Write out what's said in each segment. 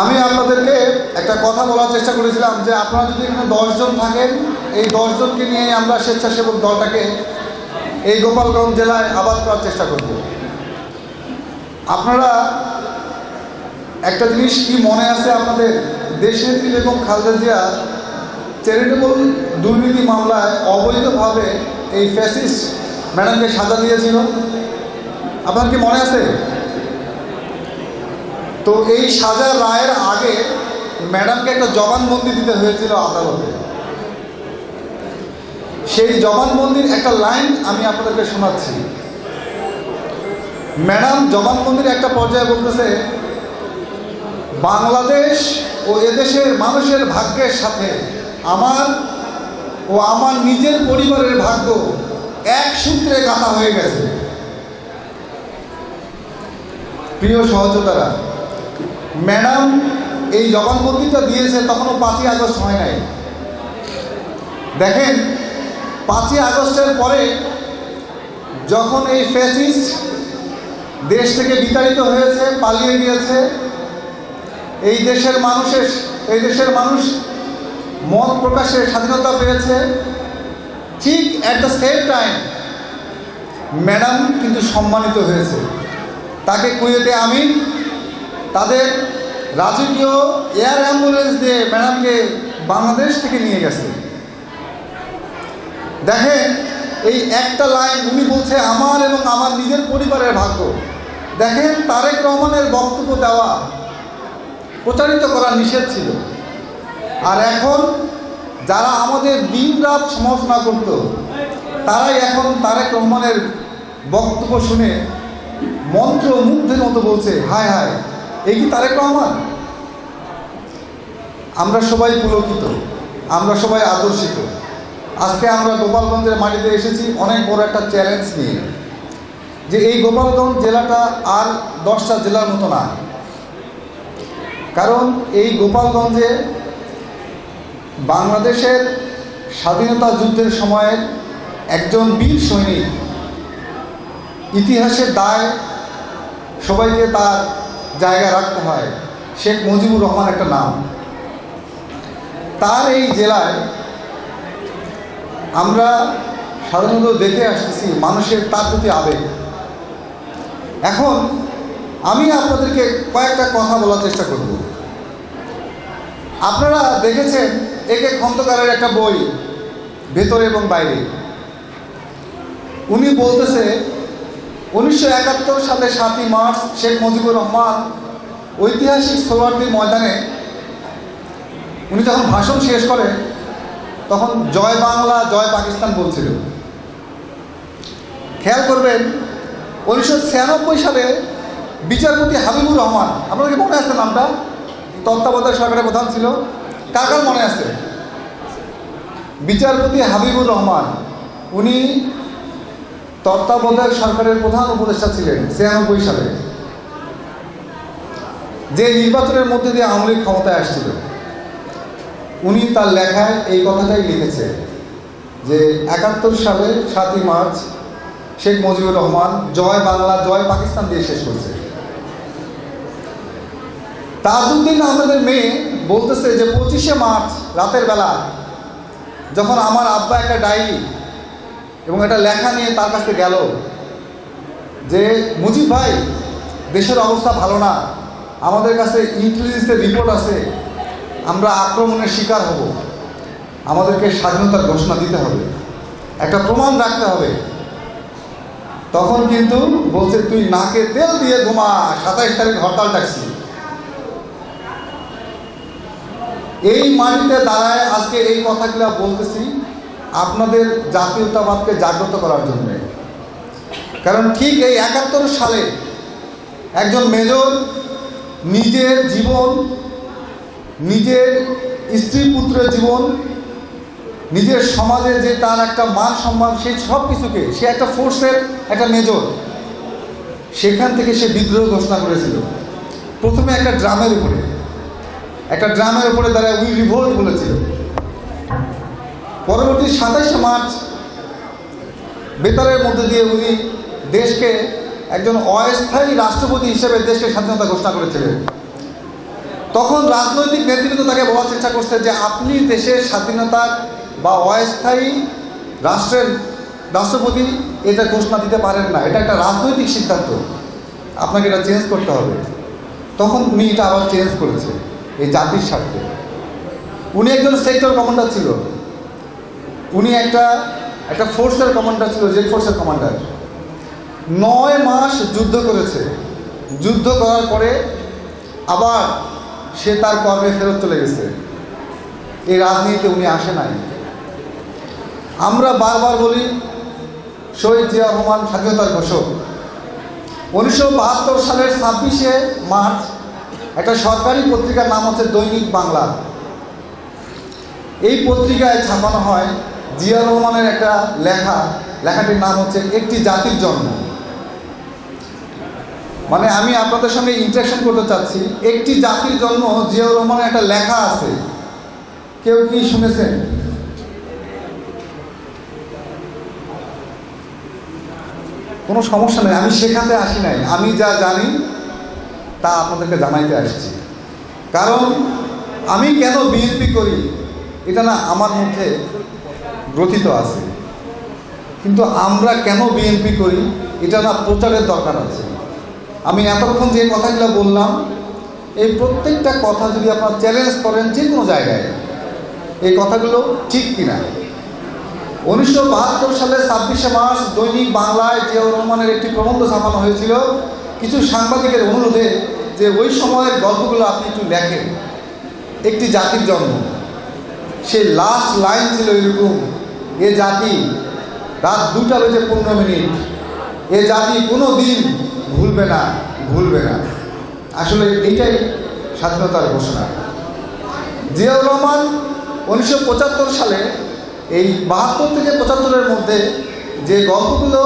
আমি আপনাদেরকে একটা কথা বলার চেষ্টা করেছিলাম যে আপনারা যদি এখানে দশজন থাকেন, এই দশজনকে নিয়ে আমরা স্বেচ্ছাসেবক দলটাকে এই গোপালগঞ্জ জেলায় আবাদ করার চেষ্টা করব। আপনারা একটা জিনিস কি মনে আছে আপনাদের? দেশনেত্রী বেগম খালেদা জিয়া চ্যারিটেবল দুর্নীতি মামলায় অবৈধভাবে এই ফ্যাসিস্ট ম্যাডামকে সাজা দিয়েছিল। আপনার কি মনে আছে? তো এই সাজা রায়ের আগে ম্যাডামকে একটা জবানবন্দি দিতে হয়েছিল আদালতে। সেই জবানবন্দির একটা লাইন আমি আপনাদেরকে শোনাচ্ছি। ম্যাডাম জবানবন্দির একটা পর্যায়ে বলতেছে, বাংলাদেশ ও এদেশের মানুষের ভাগ্যের সাথে আমার ও আমার নিজের পরিবারের ভাগ্য এক সূত্রে গাঁথা হয়ে গেছে। প্রিয় সহযোদ্ধারা ম্যাডাম, এই জবানবন্দিটা দিয়েছে, তখনও পাঁচই আগস্ট হয় নাই। দেখেন, পাঁচই আগস্টের পরে যখন এই ফ্যাসিস্ট দেশ থেকে বিতাড়িত হয়েছে, পালিয়ে গিয়েছে, এই দেশের মানুষের, এই দেশের মানুষ মত প্রকাশের স্বাধীনতা পেয়েছে, ঠিক at the same time madam কিন্তু সম্মানিত হয়েছে। তাকে কুয়েতে আমিন তাদের রাজকীয় এয়ার অ্যাম্বুলেন্স দিয়ে ম্যাডামকে বাংলাদেশ থেকে নিয়ে গেছে। দেখেন, এই একটা লাইন উনি বলছে, আমার এবং আমার নিজের পরিবারের ভাগ্য। দেখেন, তারেক রহমানের বক্তব্য দেওয়া প্রচারিত করা নিষেধ ছিল। আর এখন যারা আমাদের দিন রাত সমালোচনা করত, তারাই এখন তারেক রহমানের বক্তব্য শুনে মন্ত্র মুগ্ধের মতো বলছে, হায় হায়। এই কি তারেক রহমান? আমরা সবাই পুলকিত, আমরা সবাই আদর্শিত। আজকে আমরা গোপালগঞ্জের মাটিতে এসেছি, অনেক বড় একটা চ্যালেঞ্জ নিয়ে। যে এই গোপালগঞ্জ জেলাটা আর দশটা জেলার মতো না। কারণ এই গোপালগঞ্জে বাংলাদেশের স্বাধীনতা যুদ্ধের সময়ের একজন বীর সৈনিক ইতিহাসের দায় সবাইকে তার জায়গা রাখতে হয়। শেখ মুজিবুর রহমান একটা নাম। তার এই জেলায় আমরা সাধারণত দেখে আসতেছি মানুষের তার প্রতি আবেগ। এখন আমি আপনাদেরকে কয়েকটা কথা বলার চেষ্টা করব। আপনারা দেখেছেন একে খন্দকারের একটা বই, ভেতরে এবং বাইরে। উনি বলতেছে উনিশশো একাত্তর সালে সাতই মার্চ শেখ মুজিবুর রহমান ঐতিহাসিক সোলারদি ময়দানে উনি যখন ভাষণ শেষ করেন, তখন জয় বাংলা, জয় পাকিস্তান বলছিল। খেয়াল করবেন, উনিশশো ছিয়ানব্বই সালে বিচারপতি হাবিবুর রহমান আপনার কি মনে আছে নামটা? তত্ত্বাবধায়ক সরকারের প্রধান ছিল। কার কার মনে আছে? বিচারপতি হাবিবুর রহমান, উনি তত্ত্বাবধায়ক সরকারের প্রধান উপদেষ্টা ছিলেন ছিয়ানব্বই সালে। যে নির্বাচনের মধ্যে দিয়ে আওয়ামী লীগ ক্ষমতায় আসছিল, উনি তার লেখায় এই কথাটাই লিখেছে যে, একাত্তর সালে সাতই মার্চ শেখ মুজিবুর রহমান জয় বাংলা, জয় পাকিস্তান দিয়ে শেষ করছে। তাজউদ্দিন আহমেদের মেয়ে বলতেছে যে, পঁচিশে মার্চ রাতের বেলা যখন আমার আব্বা একটা ডায়েরি এবং একটা লেখা নিয়ে তার কাছে গেল যে, মুজিব ভাই, দেশের অবস্থা ভালো না। আমাদের কাছে ইন্টেলিজেন্সের রিপোর্ট আছে। আমরা আক্রমণের শিকার হব। আমাদেরকে স্বাধীনতার ঘোষণা দিতে হবে। একটা প্রমাণ রাখতে হবে। তখন কিন্তু বলছে, তুই নাকে তেল দিয়ে ঘুমা। সাতাইশ তারিখ হরতাল ডাকছি। এই মাটিতে দাঁড়ায় আজকে এই কথাগুলো বলতেছি। আপনাদের জাতীয়তাবাদকে জাগ্রত করার জন্য। কারণ ঠিক এই একাত্তর সালে একজন মেজর নিজের জীবন, নিজের স্ত্রী পুত্রের জীবন, নিজের সমাজে যে তার একটা মান সম্মান সেই সব কিছুকে, সে একটা ফোর্সের একটা মেজর, সেখান থেকে সে বিদ্রোহ ঘোষণা করেছিল। প্রথমে একটা ড্রামের উপরে, একটা ড্রামের উপরে তারা উই রিভোল্ট বলেছিল। পরবর্তী সাতাইশে মার্চ, বেতারের মধ্যে দিয়ে উনি দেশকে একজন অস্থায়ী রাষ্ট্রপতি হিসেবে দেশকে স্বাধীনতা ঘোষণা করেছিলেন। তখন রাজনৈতিক নেতৃত্ব তাকে বলার চেষ্টা করছে যে আপনি দেশের স্বাধীনতার বা অস্থায়ী রাষ্ট্রের রাষ্ট্রপতি এটা ঘোষণা দিতে পারেন না। এটা একটা রাজনৈতিক সিদ্ধান্ত। আপনাকে এটা চেঞ্জ করতে হবে। তখন উনি এটা আবার চেঞ্জ করেছে, এই জাতির স্বার্থে। উনি একজন সেক্টর কমান্ডার ছিল। উনি একটা একটা ফোর্সের কমান্ডার ছিল জেড ফোর্সের কমান্ডার নয় মাস যুদ্ধ করেছে। যুদ্ধ করার পরে আবার সে তার কর্মে ফেরত চলে গেছে। এই রাজনীতিতে উনি আসে নাই। আমরা বারবার বলি, শহীদ জিয়া রহমান স্বাধীনতার ঘোষক। উনিশশো বাহাত্তর সালের ছাব্বিশে মার্চ একটা সরকারি পত্রিকার নাম হচ্ছে দৈনিক বাংলা। এই পত্রিকায় ছাপানো হয় জিয়া রহমানের একটা লেখা, লেখাটির নাম হচ্ছে একটি জাতির জন্ম। মানে আমি আপনাদের সঙ্গে ইন্টারেকশন করতে চাচ্ছি, একটি জাতির জন্ম জিয়াউর রহমানের একটা লেখা আছে। কেউ কি শুনেছেন? কোনো সমস্যা নেই, আমি শেখাতে আসি নাই। আমি যা জানি, তা আপনাদেরকে জানাইতে আসছি। কারণ আমি কেন বিএনপি করি? এটা না আমার মধ্যে গ্রথিত আছে। কিন্তু আমরা কেন বিএনপি করি? এটা না প্রচারের দরকার আছে। আমি এতক্ষণ যে কথাগুলো বললাম, এই প্রত্যেকটা কথা যদি আপনারা চ্যালেঞ্জ করেন যে কোনো জায়গায়, এই কথাগুলো ঠিক কিনা? উনিশশো বাহাত্তর সালে ছাব্বিশে মার্চ দৈনিক বাংলায় জিয়াউর রহমানের একটি প্রবন্ধ ছাপানো হয়েছিল, কিছু সাংবাদিকের অনুরোধে যে ওই সময়ের গল্পগুলো আপনি একটু লেখেন। একটি জাতির জন্ম। সেই লাস্ট লাইন ছিল এরকম এ জাতি রাত দুটা বেজে পনেরো মিনিট। এ জাতি কোনো দিন ভুলবে না ভুলবে না। আসলে এইটাই স্বাধীনতার ঘোষণা। জিয়াউর রহমান উনিশশো পঁচাত্তর সালে এই বাহাত্তর থেকে পঁচাত্তরের মধ্যে যে গল্পগুলো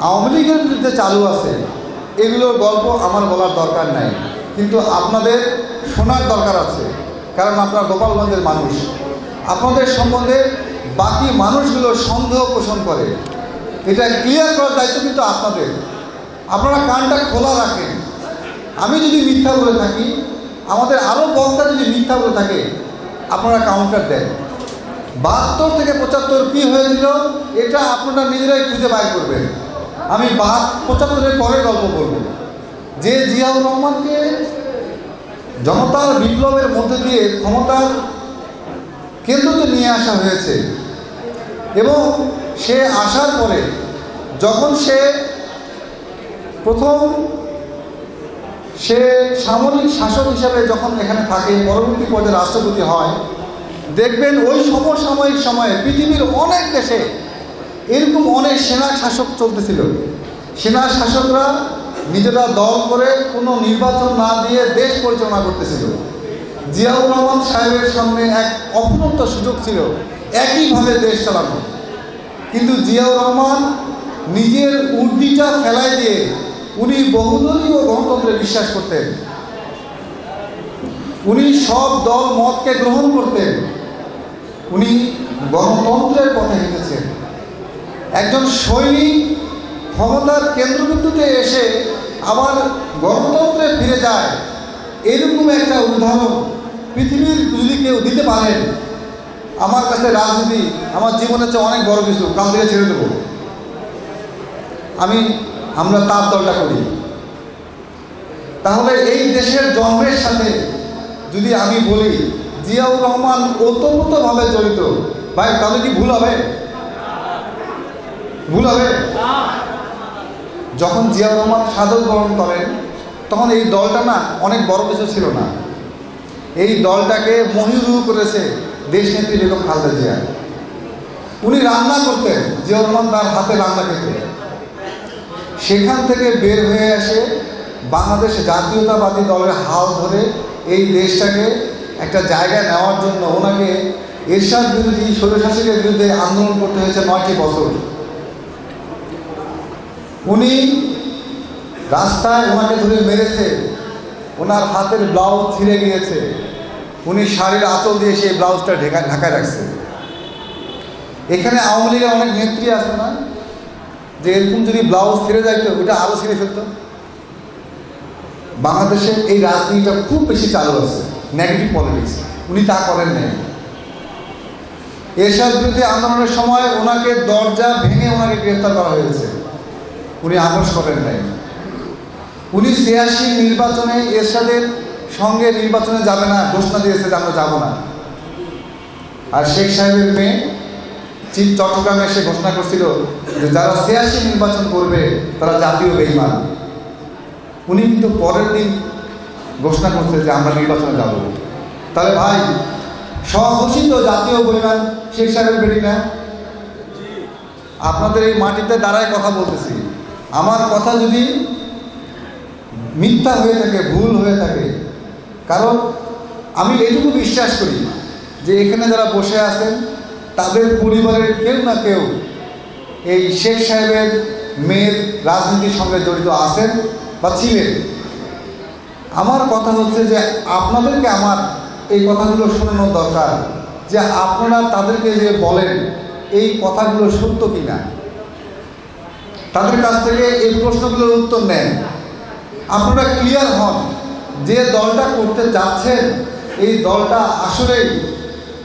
আওয়ামী লীগের বিরুদ্ধে চালু আছে, এগুলোর গল্প আমার বলার দরকার নাই। কিন্তু আপনাদের শোনার দরকার আছে, কারণ আপনারা গোপালগঞ্জের মানুষ। আপনাদের সম্বন্ধে বাকি মানুষগুলো সন্দেহ পোষণ করে। এটা ক্লিয়ার করার দায়িত্ব কিন্তু আপনাদের। আপনারা কানটা খোলা রাখেন। আমি যদি মিথ্যা বলে থাকি, আমাদের আরও বক্তা যদি মিথ্যা বলে থাকে, আপনারা কাউন্টার দেন। বাহাত্তর থেকে পঁচাত্তর কী হয়েছিল, এটা আপনারা নিজেরাই খুঁজে বাইর করবেন। আমি বাহাত, পঁচাত্তরের পরের গল্প বলব। যে জিয়াউর রহমানকে জনতার বিপ্লবের মধ্যে দিয়ে ক্ষমতার কেন্দ্রতে নিয়ে আসা হয়েছে এবং সে আসার পরে যখন সে প্রথম সে সামরিক শাসক হিসাবে যখন এখানে থাকে, পরবর্তী পর্যায়ে রাষ্ট্রপতি হয়, দেখবেন ওই সমসাময়িক সময়ে পৃথিবীর অনেক দেশে এরকম অনেক সেনা শাসক চলতেছিল। সেনা শাসকরা নিজেরা দল করে কোনো নির্বাচন না দিয়ে দেশ পরিচালনা করতেছিল। জিয়াউর রহমান সাহেবের সামনে এক অপূর্ত সুযোগ ছিল। একইভাবে দেশ চালানো কিন্তু জিয়াউর রহমান নিজের উর্দিটা ফেলাই দিয়ে উনি বহুদলীয় গণতন্ত্রে বিশ্বাস করতেন। উনি সব দল মতকে গ্রহণ করতেন। উনি গণতন্ত্রের পথে হেঁটেছেন। একজন সৈনিক ক্ষমতার কেন্দ্রবিন্দুতে এসে আবার গণতন্ত্রে ফিরে যায়, এরকম একটা উদাহরণ পৃথিবীর যদি কেউ দিতে পারেন। আমার কাছে রাজনীতি আমার জীবনের চেয়ে অনেক বড় কিছু কাল থেকে ছেড়ে দেবো। আমি, আমরা তার দলটা করি। তাহলে এই দেশের জন্মের সাথে যদি আমি বলি, জিয়াউর রহমান ওতপ্রোতভাবে জড়িত, ভাই, তাহলে কি ভুল হবে? ভুল হবে? যখন জিয়াউর রহমান সাদর গ্রহণ করেন, তখন এই দলটা না অনেক বড় কিছু ছিল না। এই দলটাকে মহিরু করেছে। দেশনেত্রী বেগম খালেদা জিয়া। উনি রান্না করতেন জিয়াউর রহমান তার হাতে রান্না খেতেন। সেখান থেকে বের হয়ে আসে বাংলাদেশ জাতীয়তাবাদী দলের হাল ধরে এই দেশটাকে একটা জায়গায় নেওয়ার জন্য ওনাকে এরশাদ বিরোধী স্বৈরশাসকের বিরুদ্ধে আন্দোলন করতে হয়েছে নয়টি বছর। উনি রাস্তায় ওনাকে ধরে মেরেছে। ওনার হাতের ব্লাউজ ছিঁড়ে গিয়েছে। উনি শাড়ির আঁচল দিয়ে সেই ব্লাউজটা ঢেকা ঢাকায় রাখছে। এখানে আওয়ামী লীগের অনেক নেত্রী আছে না? যে এরকম যদি ব্লাউজ ছিঁড়ে যাইতো ওটা আরও ছিঁড়ে ফেলতো? বাংলাদেশে এই রাজনীতিটা খুব বেশি চালু আছে নেগেটিভ পলিটিক্স উনি তা করেন নাই। এরশাদ বিরোধী আন্দোলনের সময় ওনাকে দরজা ভেঙে ওনাকে গ্রেফতার করা হয়েছে। উনি আপোষ করেন নাই। উনি ছিয়াশি নির্বাচনে এরশাদের সঙ্গে নির্বাচনে যাবে না, ঘোষণা দিয়েছে যে আমরা যাব না। আর শেখ সাহেবের মেয়ে, চিফ চট্টগ্রামে এসে ঘোষণা করছিল যে যারা ছিয়াশি নির্বাচন করবে, তারা জাতীয় বেইমান। উনি কিন্তু পরের দিন ঘোষণা করছে যে আমরা নির্বাচনে যাব। তাহলে ভাই, স্বঘোষিত জাতীয় পরিমাণ শেখ সাহেবের বেটি না? আপনাদের এই মাটিতে দাঁড়ায় কথা বলতেছি। আমার কথা যদি মিথ্যা হয়ে থাকে, ভুল হয়ে থাকে কারণ আমি এটুকু বিশ্বাস করি যে এখানে যারা বসে আছেন, তাদের পরিবারের কেউ না কেউ এই শেখ সাহেবের মেয়ের রাজনীতির সঙ্গে জড়িত আছেন বা ছিলেন। আমার কথা হচ্ছে যে আপনাদেরকে আমার এই কথাগুলো শোনানো দরকার, যে আপনারা তাদেরকে যে বলেন, এই কথাগুলো সত্য কিনা? তাদের কাছ থেকে এই প্রশ্নগুলোর উত্তর নেন। আপনারা ক্লিয়ার হন। যে দলটা করতে যাচ্ছেন, এই দলটা আসলেই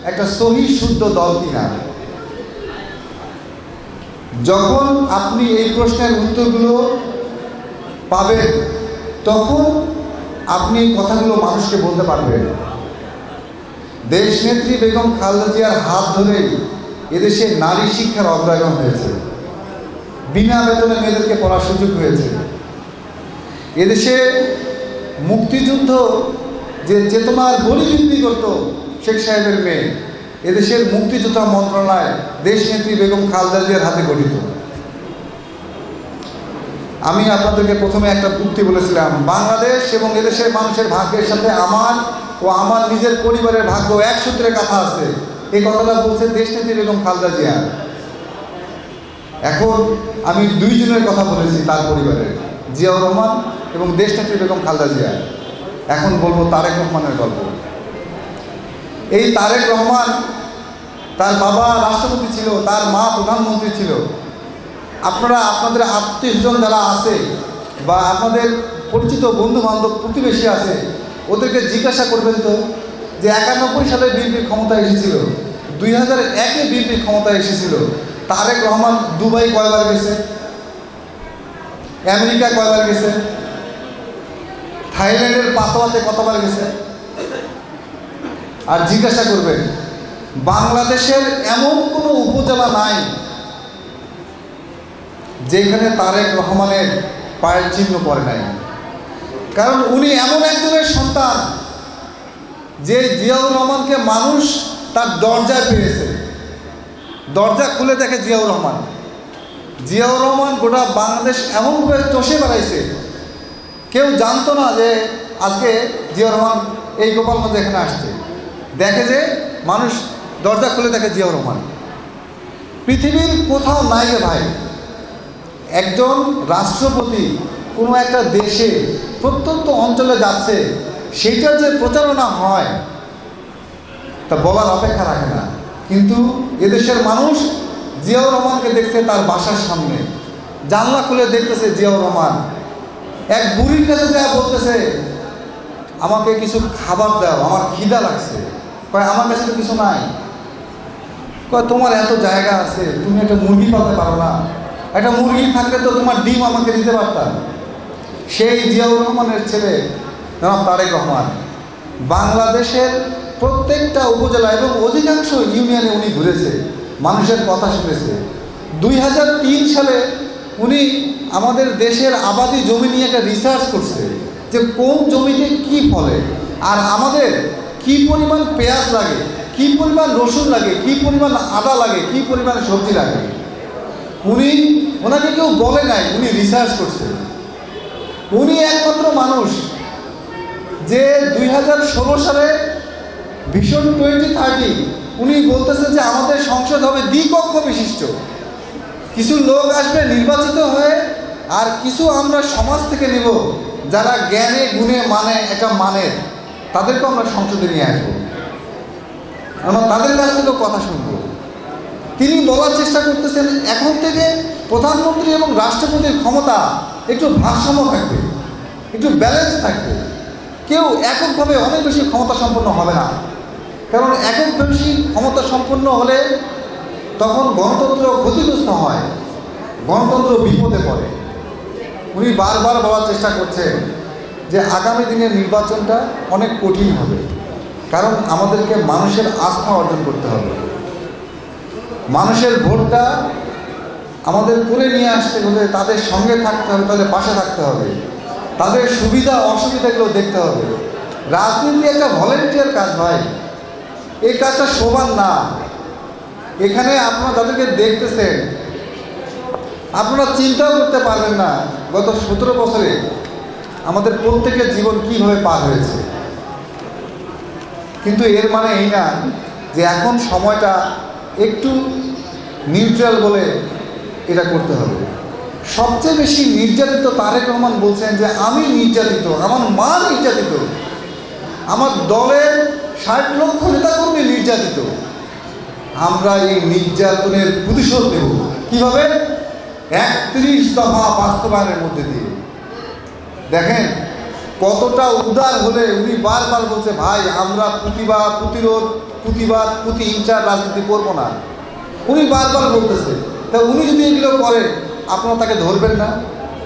একটা সহি, শুদ্ধ দল কিনা? যখন আপনি এই প্রশ্নের উত্তরগুলো পাবেন, তখন আপনি কথাগুলো মানুষকে বলতে পারবেন। দেশনেত্রী বেগম খালেদা জিয়ার হাত ধরেই এদেশে নারী শিক্ষার অগ্রায়ণ হয়েছে। বিনা বেতনে মেয়েদেরকে পড়ার সুযোগ হয়েছে। এদেশে মুক্তিযুদ্ধ যে চেতনার বলি বৃদ্ধি করত শেখ সাহেবের মেয়ে, এদেশের মুক্তিযোদ্ধা মন্ত্রণালয় দেশনেত্রী বেগম খালেদা জিয়ার হাতে গঠিত। আমি আপনাদেরকে প্রথমে একটা উক্তি বলেছিলাম, বাংলাদেশ এবং এদেশের মানুষের ভাগ্যের সাথে আমার ও আমার নিজের পরিবারের ভাগ্য এক সূত্রে কথা আছে। এই কথাটা বলছে দেশনেত্রী বেগম খালেদা জিয়া। এখন আমি দুইজনের কথা বলেছি তার পরিবারের। জিয়াউর রহমান এবং দেশনেত্রী বেগম খালেদা জিয়া। এখন বলব তারেক রহমানের গল্প। এই তারেক রহমান তার বাবা রাষ্ট্রপতি ছিল, তার মা প্রধানমন্ত্রী ছিল। আপনারা, আপনাদের আত্মীয়স্বজন যারা আছে বা আপনাদের পরিচিত বন্ধু বান্ধব প্রতিবেশী আছে, ওদেরকে জিজ্ঞাসা করবেন তো যে একানব্বই সালে বিএনপি ক্ষমতায় এসেছিল, দুই হাজার একে বিএনপি ক্ষমতায় এসেছিল, তারেক রহমান দুবাই কয়বার গেছে? আমেরিকা কয়বার গেছে? থাইল্যান্ডের পাতোয়াতে কতবার গেছে? আর জিজ্ঞাসা করবেন, বাংলাদেশের এমন কোনো উপজেলা নাই যেখানে তারেক রহমানের পায়ের চিহ্ন পড়ে নাই। কারণ উনি এমন একজনের সন্তান যে জিয়াউর রহমানকে মানুষ তার দরজায় পেয়েছে। দরজা খুলে দেখে জিয়াউর রহমান। জিয়াউর রহমান গোটা বাংলাদেশ এমনভাবে চষে বেড়াইছে। কেউ জানতো না যে আজকে জিয়াউর রহমান এই গোপালগঞ্জ এখানে আসছে। দেখে যে মানুষ দরজা খুলে দেখে জিয়াউর রহমান। পৃথিবীর কোথাও নাই রে ভাই। একজন রাষ্ট্রপতি কোনো একটা দেশে প্রত্যন্ত অঞ্চলে যাচ্ছে, সেইটার যে প্রচারণা হয়, তা বলার অপেক্ষা রাখে না। কিন্তু এদেশের মানুষ জিয়াউর রহমানকে দেখছে তার বাসার সামনে। জানলা খুলে দেখতেছে জিয়াউর রহমান। এক বুড়ির কাছে যা বলতেছে, আমাকে কিছু খাবার দাও, আমার খিদা লাগছে। কয়, আমার কাছে তো কিছু নাই। কয়, তোমার এত জায়গা আছে, তুমি একটা মুরগি পালতে পারো না। একটা মুরগি থাকলে তো তোমার ডিম আমাকে দিতে পারতাম সেই জিয়াউর রহমানের ছেলে, জনাব তারেক রহমান, বাংলাদেশের প্রত্যেকটা উপজেলা এবং অধিকাংশ ইউনিয়নে উনি ঘুরেছে। মানুষের কথা শুনেছে। দুই হাজার তিন সালে উনি আমাদের দেশের আবাদি জমি নিয়ে একটা রিসার্চ করছে যে কোন জমিতে কি ফলে। আর আমাদের কি পরিমাণ পেঁয়াজ লাগে, কি পরিমাণ রসুন লাগে, কি পরিমাণ আদা লাগে, কি পরিমাণ সবজি লাগে। উনি, ওনাকে কেউ বলে নাই, উনি রিসার্চ করছে। উনি একমাত্র মানুষ যে দুই হাজার ষোলো সালে ভীষণ টোয়েন্টি থার্টি উনি বলতেছেন যে আমাদের সংসদ হবে দ্বিকক্ষ বিশিষ্ট। কিছু লোক আসবে নির্বাচিত হয়ে, আর কিছু আমরা সমাজ থেকে নেব যারা জ্ঞানে, গুণে মানে একটা মানের। তাদেরকে আমরা সংসদে নিয়ে আসব। আমরা তাদের কাছ থেকেও কথা শুনব। তিনি বলার চেষ্টা করতেছেন, এখন থেকে প্রধানমন্ত্রী এবং রাষ্ট্রপতির ক্ষমতা একটু ভারসাম্য থাকবে, একটু ব্যালেন্স থাকবে। কেউ এককভাবে অনেক বেশি ক্ষমতা সম্পন্ন হবে না। কারণ একক বেশি ক্ষমতা সম্পন্ন হলে তখন গণতন্ত্র ক্ষতিগ্রস্ত হয়, গণতন্ত্র বিপদে পড়ে। উনি বারবার বলার চেষ্টা করছেন যে আগামী দিনের নির্বাচনটা অনেক কঠিন হবে, কারণ আমাদেরকে মানুষের আস্থা অর্জন করতে হবে। মানুষের ভোটটা আমাদের করে নিয়ে আসতে হলে তাদের সঙ্গে থাকতে হবে, তাদের পাশে থাকতে হবে। তাদের সুবিধা, অসুবিধাগুলো দেখতে হবে। রাজনীতি একটা ভলেন্টিয়ার কাজ ভাই এই কাজটা সমান না। এখানে আপনারা যাদেরকে দেখতেছেন। আপনারা চিন্তাও করতে পারবেন না গত সতেরো বছরে আমাদের প্রত্যেকের জীবন কীভাবে পার হয়েছে। কিন্তু এর মানে এই না যে এখন সময়টা একটু নিউট্রাল বলে এটা করতে হবে। সবচেয়ে বেশি নির্যাতিত তারেক রহমান বলছেন যে, আমি নির্যাতিত, আমার মা নির্যাতিত। আমার দলের ষাট লক্ষ নেতাকর্মী নির্যাতিত। আমরা এই নির্যাতনের প্রতিশোধ নেব। কীভাবে? একত্রিশ দফা বাস্তবায়নের মধ্যে দিয়ে। দেখেন, কতটা উদ্ধার হলে উনি বারবার বলছে, ভাই, আমরা প্রতিবাদ, প্রতিরোধ, প্রতিবাদ প্রতিহিংসার রাজনীতি করব না। উনি বারবার বলতেছে। তা উনি যদি এগুলো করেন, আপনারা তাকে ধরবেন না?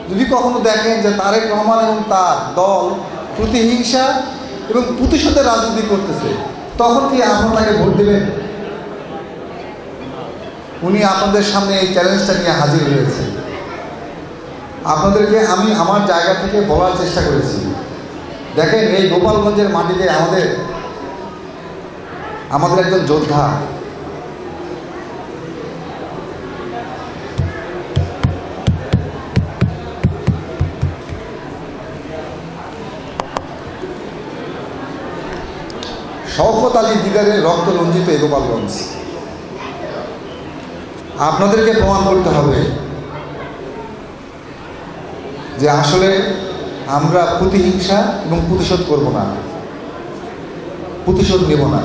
যদি কখনো দেখেন যে তারেক রহমান এবং তার দল প্রতিহিংসা এবং প্রতিশোধের রাজনীতি করতেছে, তখন কি আপনারা তাকে ভোট দেবেন? উনি আপনাদের সামনে এই চ্যালেঞ্জটা নিয়ে হাজির হয়েছে আপনাদেরকে আমি আমার জায়গা থেকে বলার চেষ্টা করেছি। দেখেন, এই গোপালগঞ্জের মাটিতে আমাদের আমাদের একজন যোদ্ধা শওকত আলী দিগারের রক্ত রঞ্জিত এ গোপালগঞ্জ আপনাদেরকে প্রমাণ করতে হবে যে আসলে আমরা প্রতিহিংসা এবং প্রতিশোধ করব না। প্রতিশোধ নেব না।